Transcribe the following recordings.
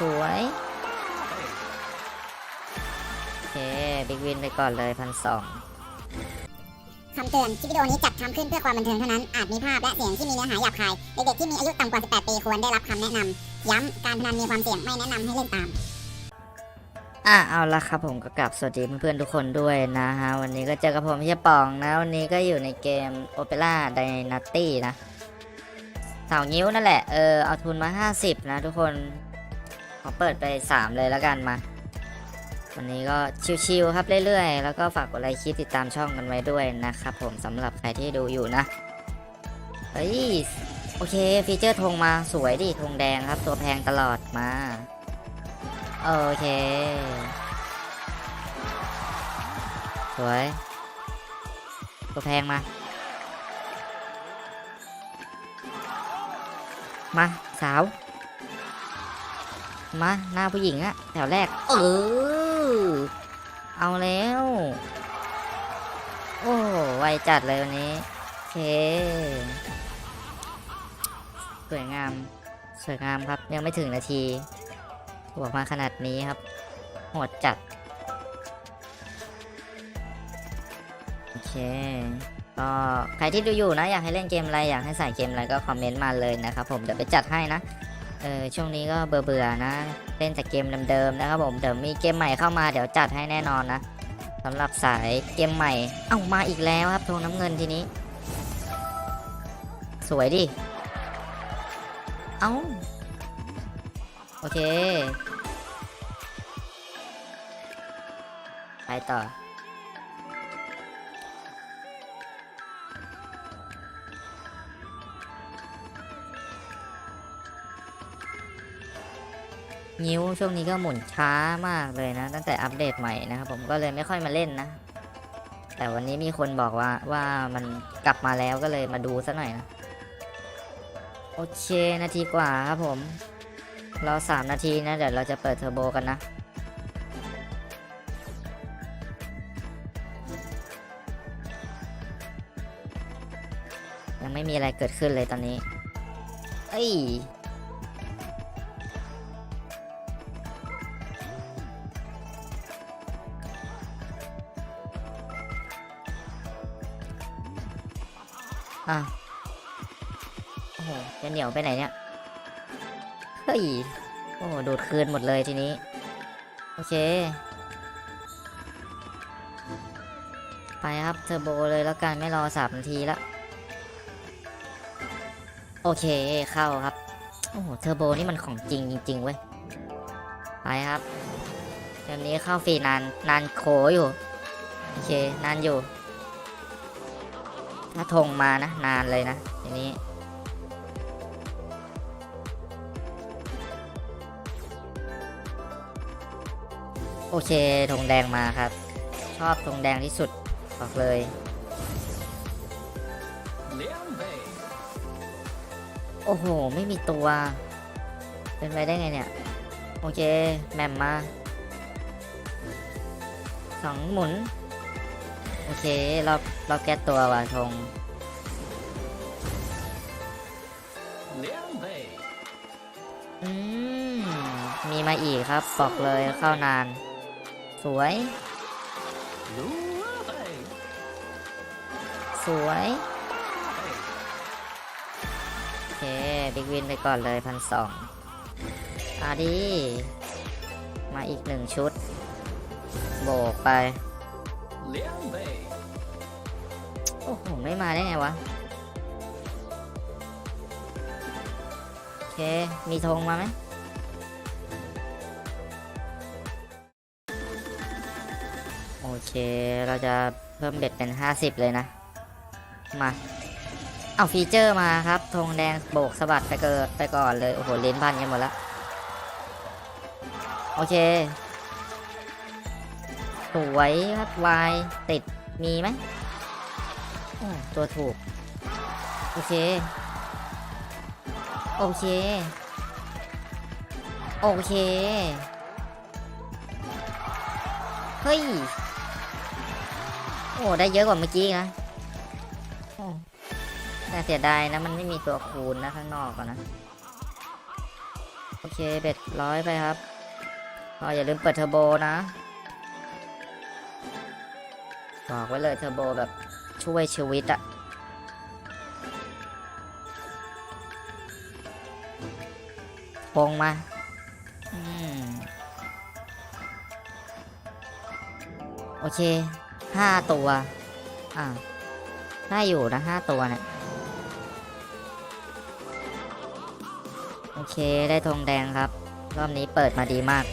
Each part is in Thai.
สวยโอเคบิ๊กวินไปก่อนเลยพันสองคำเตือนคลิปวิดีโอนี้จัดทำขึ้นเพื่อความบันเทิงเท่านั้น อาจมีภาพและเสียงที่มีเนื้อหาหยาบคาย เด็กๆที่มีอายุต่ำกว่า 18 ปีควรได้รับคำแนะนำ ย้ำการพนันมีความเสี่ยงไม่แนะนำให้เล่นตาม อะเอาละครับผมก็กลับสวัสดีเพื่อนๆทุกคนด้วยนะฮะ วันนี้ก็เจอกับผมพี่ปองนะ วันนี้ก็อยู่ในเกม Opera Dynasty นะเสางิ้วนั่นแหละ เออ เอาทุนมา 50 นะทุกคนข อเปิดไป 3 เลยแล้วกันมา วันนี้ก็ชิวๆครับเรื่อยๆ แล้วก็ฝากกดไลค์คลิปติดตามช่องกันไว้ด้วยนะครับผมสำหรับใครที่ดูอยู่นะ เฮ้ย โอเค ฟีเจอร์ธงมาสวยดิธงแดงครับตัวแพงตลอดมา โอเค สวย ตัวแพงมา มา สาว มาหน้าผู้หญิงอะแถวแรก เออ เอาแล้ว โอ้ไวจัดเลยวันนี้โอเค สวยงาม สวยงามครับ ยังไม่ถึงนาทีบวกมาขนาดนี้ครับโหดจัด โอเค ก็ใครที่ดูอยู่นะ อยากให้เล่นเกมอะไร อยากให้ใส่เกมอะไรก็คอมเมนต์มาเลยนะครับผม เดี๋ยวไปจัดให้นะ เออช่วงนี้ก็เบื่อๆนะเล่นแต่เกมเดิมๆนะครับผมเดี๋ยวมีเกมใหม่เข้ามาเดี๋ยวจัดให้แน่นอนนะสำหรับสายเกมใหม่เอ้ามาอีกแล้วครับทงน้ำเงินทีนี้ สวยดิเอ้าโอเคไปต่อ นิ้วช่วงนี้ก็หมุนช้ามากเลยนะ ตั้งแต่อัปเดตใหม่นะครับผมก็เลยไม่ค่อยมาเล่นนะ แต่วันนี้มีคนบอกว่าว่ามันกลับมาแล้วก็เลยมาดูซะหน่อยนะ โอเคนาทีกว่าครับผมรอสามนาทีนะ เดี๋ยวเราจะเปิดเทอร์โบกันนะยังไม่มีอะไรเกิดขึ้นเลยตอนนี้ เอ้ย อะโอ้โหจะเหนียวไปไหนเนี่ย เฮ้ย โอ้โหดูดคืนหมดเลยทีนี้ โอเค ไปครับเทอร์โบเลยแล้วกันไม่รอสามนาทีละ โอเคเข้าครับ โอ้โหเทอร์โบนี่มันของจริงจริง ๆ เว้ย ไปครับเกมนี้เข้าฟรีนานนานโขอยู่ โอเคนานอยู่ ถ้าธงมานะ นานเลยนะทีนี้ โอเคธงแดงมาครับ ชอบธงแดงที่สุดบอกเลยโอ้โห ไม่มีตัว เป็นไปได้ไงเนี่ย โอเค แมมมาสองหมุน โอเคเราเราแก้ตัวว่ะธงอืมมีมาอีกครับบอกเลยเข้านาน สวย สวยโอเคบิ๊กวินไปก่อนเลยพันสองอาดี มาอีกหนึ่งชุด โบกไป โอ้โห ไม่มาได้ไงวะ โอเค มีธงมาไหมโอเค เราจะเพิ่มเบ็ดเป็น 50 เลยนะ มา เอาฟีเจอร์มาครับ ธงแดงโบกสะบัดไปเกิดไปก่อนเลย โอ้โห เลิ้นพันกันหมดแล้วโอเค สวยครับวายติดมีไหมตัวถูก โอเค โอเค โอเค เฮ้ย โอ้ ได้เยอะกว่าเมื่อกี้นะแต่เสียดายนะ มันไม่มีตัวคูณนะข้างนอกอะนะ โอเคเบ็ดร้อยไปครับอ๋ออย่าลืมเปิดเทอร์โบนะ บอกไว้เลยเทอร์โบแบบช่วยชีวิตอะพงมาอืมโอเคห้าตัว อ่าได้อยู่นะห้าตัวเนี่ยโอเคได้ธงแดงครับ รอบนี้เปิดมาดีมาก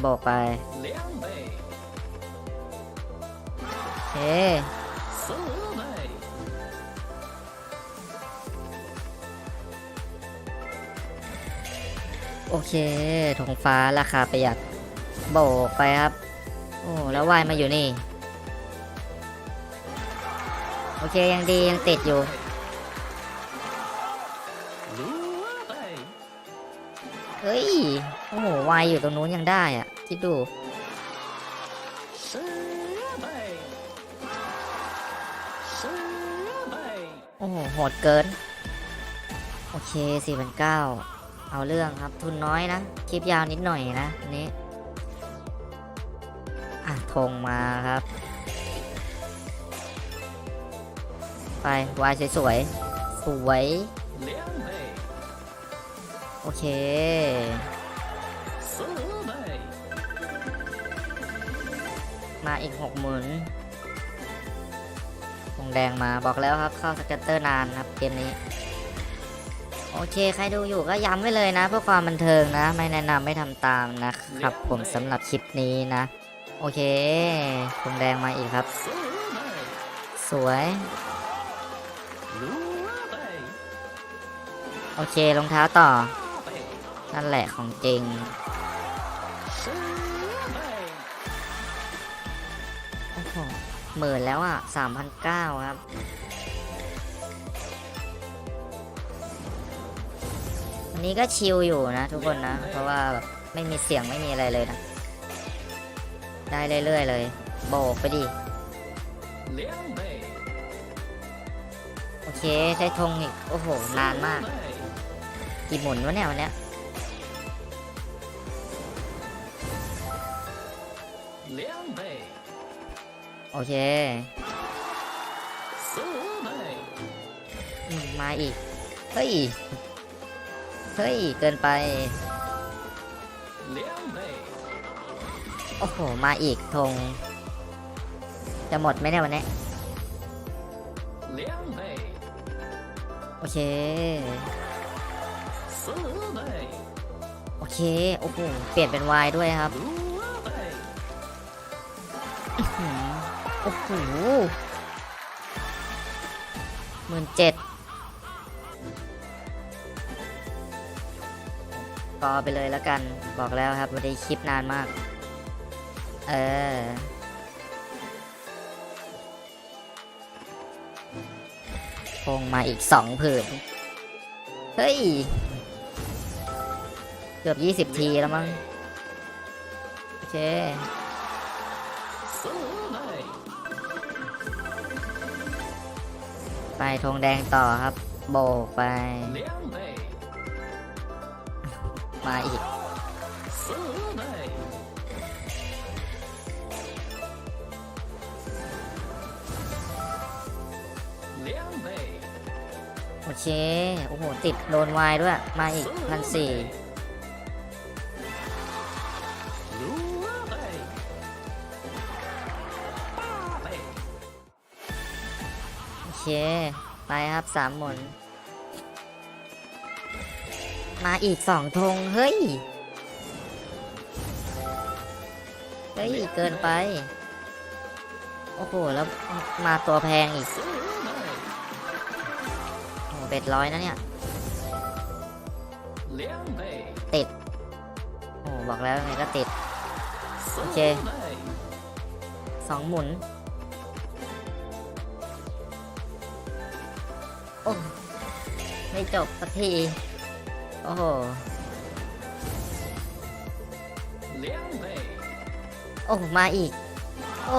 โบกไป โอเค โอเคธงฟ้าราคาประหยัด โบกไปครับ โอ้ แล้วว่ายมาอยู่นี่ โอเค ยังดียังติดอยู่ โอ้โหวายอยู่ตรงนู้นยังได้อะ คิดดู โอ้โห โหดเกิน โอเคสี่พันเก้าเอาเรื่องครับ ทุนน้อยนะ คลิปยาวนิดหน่อยนะนนี้ อะทงมาครับ ไปวายสวยสวยสวย โอเค มาอีกหกหมุนวงแดงมาบอกแล้วครับเข้าสเก็ตเตอร์นานครับเกมนี้ โอเคใครดูอยู่ก็ย้ำไว้เลยนะเพื่อความบันเทิงนะ ไม่แนะนำไม่ทำตามนะครับ ผมสำหรับคลิปนี้นะ โอเควงแดงมาอีกครับ สวยโอเครองเท้าต่อ นั่นแหละของจริง โอ้โหหมื่นแล้วอะสามพันเก้าครับ วันนี้ก็ชิลอยู่นะทุกคนนะ เพราะว่าแบบไม่มีเสียงไม่มีอะไรเลยนะ ได้เรื่อยๆเลย โบกไปดิ โอเค ได้ธงอีก โอ้โห นานมาก กี่หมุนวะเนี่ยวันเนี้ย โอเค มาอีก เฮ้ย เฮ้ย เกินไป โอ้โห มาอีกทงจะหมดไหมเนี่ยวันนี้ โอเค โอเค โอ้โห เปลี่ยนเป็นวายด้วยครับ โอ้โหหมื่นเจ็ดกอไปเลยแล้วกันบอกแล้วครับวันนี้คลิปนานมาก เออคงมาอีกสองผืนเฮ้ย เกือบยี่สิบทีแล้วมั้ง โอเค ไปธงแดงต่อครับ โบกไป มาอีก โอเค โอ้โห ติดโดนวายด้วย มาอีกพันสี่ เค ไปครับสามหมุน มาอีกสองธงเฮ้ย เฮ้ย เกินไป โอ้โห แล้วมาตัวแพงอีกโอ้เบ็ดร้อยนะเนี่ยติด โอ้บอกแล้วไงก็ติด โอเคสองหมุน โอ้ไม่จบสักที โอ้โหโอ้มาอีก โอ้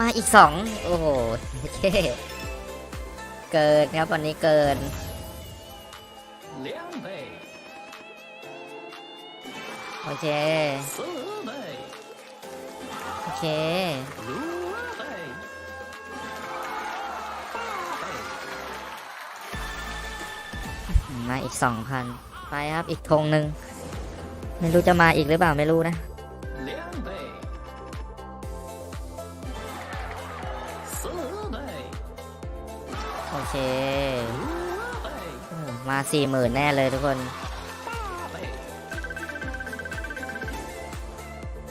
มาอีกสองโอ้โหเกินครับวันนี้เกินโอเค โอเค มาอีกสองพันไปครับอีกธงหนึ่งไม่รู้จะมาอีกหรือเปล่าไม่รู้นะโอเคมาสี่หมื่นแน่เลยทุกคน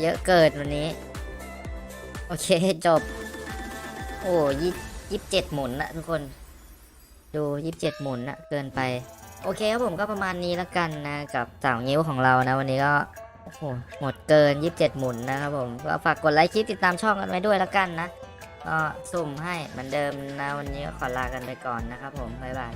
เยอะเกิดวันนี้ โอเคจบ โอ้ยี่สิบเจ็ดหมุนนะทุกคน ดูยี่สิบเจ็ดหมุนนะเกินไป โอเคครับผมก็ประมาณนี้แล้วกันนะกับสาวงิ้วของเรานะวันนี้ก็โอ้โหหมดเกิน 27 หมุนนะครับผมก็ฝากกดไลค์คลิปติดตามช่องกันไว้ด้วยแล้วกันนะก็สุ่มให้เหมือนเดิมนะวันนี้ก็ขอลากันไปก่อนนะครับผมบ๊ายบาย